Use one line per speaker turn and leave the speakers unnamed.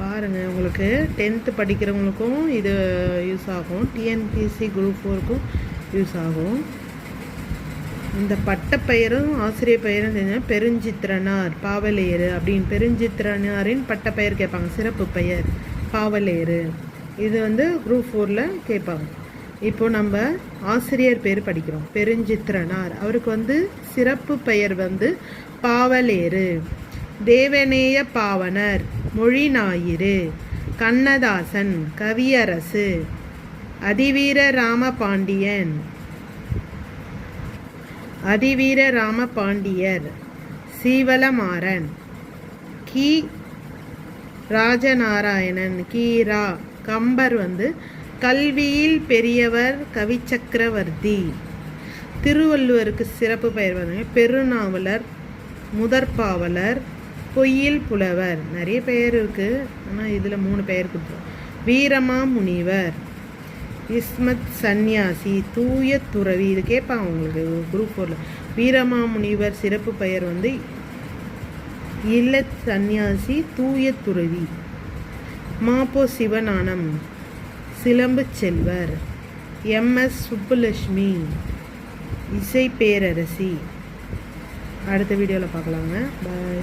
பாருங்கள் உங்களுக்கு டென்த்து படிக்கிறவங்களுக்கும் இது யூஸ் ஆகும். டிஎன்பிசி குரூப் ஃபோருக்கும் யூஸ் ஆகும். இந்த பட்டப்பெயரும் ஆசிரியர் பெயரும் தெரிஞ்சால் பெருஞ்சித்திரனார் பாவலேறு அப்படின்னு பெருஞ்சித்திரனாரின் பட்டப்பெயர் கேட்பாங்க. சிறப்பு பெயர் பாவலேறு. இது வந்து குரூப் ஃபோரில் கேட்பாங்க. இப்போது நம்ம ஆசிரியர் பேர் படிக்கிறோம். பெருஞ்சித்திரனார். அவருக்கு வந்து சிறப்பு பெயர் வந்து பாவலேறு. தேவநேய பாவனர் மொழி ஞாயிறு கண்ணதாசன் கவியரசு அதிவீர ராமபாண்டியன் அதிவீர ராமபாண்டியர் சீவலமாறன் கி. ராஜநாராயணன் கீரா கம்பர் வந்து கல்வியில் பெரியவர் கவிச்சக்கரவர்த்தி. திருவள்ளுவருக்கு சிறப்பு பெயர் வந்து பெருநாவலர் முதற்பாவலர் பொய்யில் புலவர். நிறைய பெயர் இருக்குது ஆனால் இதில் மூணு பெயர் கொடுத்துருவோம். வீரமா முனிவர் இஸ்மத் சந்நியாசி தூய துறவி. இது கேட்பாங்க உங்களுக்கு குரூப் ஃபோரில் வீரமா முனிவர் சிறப்பு பெயர் வந்து இல்லத் சந்நியாசி தூய துறவி. மாப்போ சிவநானம் சிலம்பு செல்வர். எம்எஸ் சுப்புலட்சுமி இசை பேரரசி. அடுத்த வீடியோவில் பார்க்கலாங்க. பாய்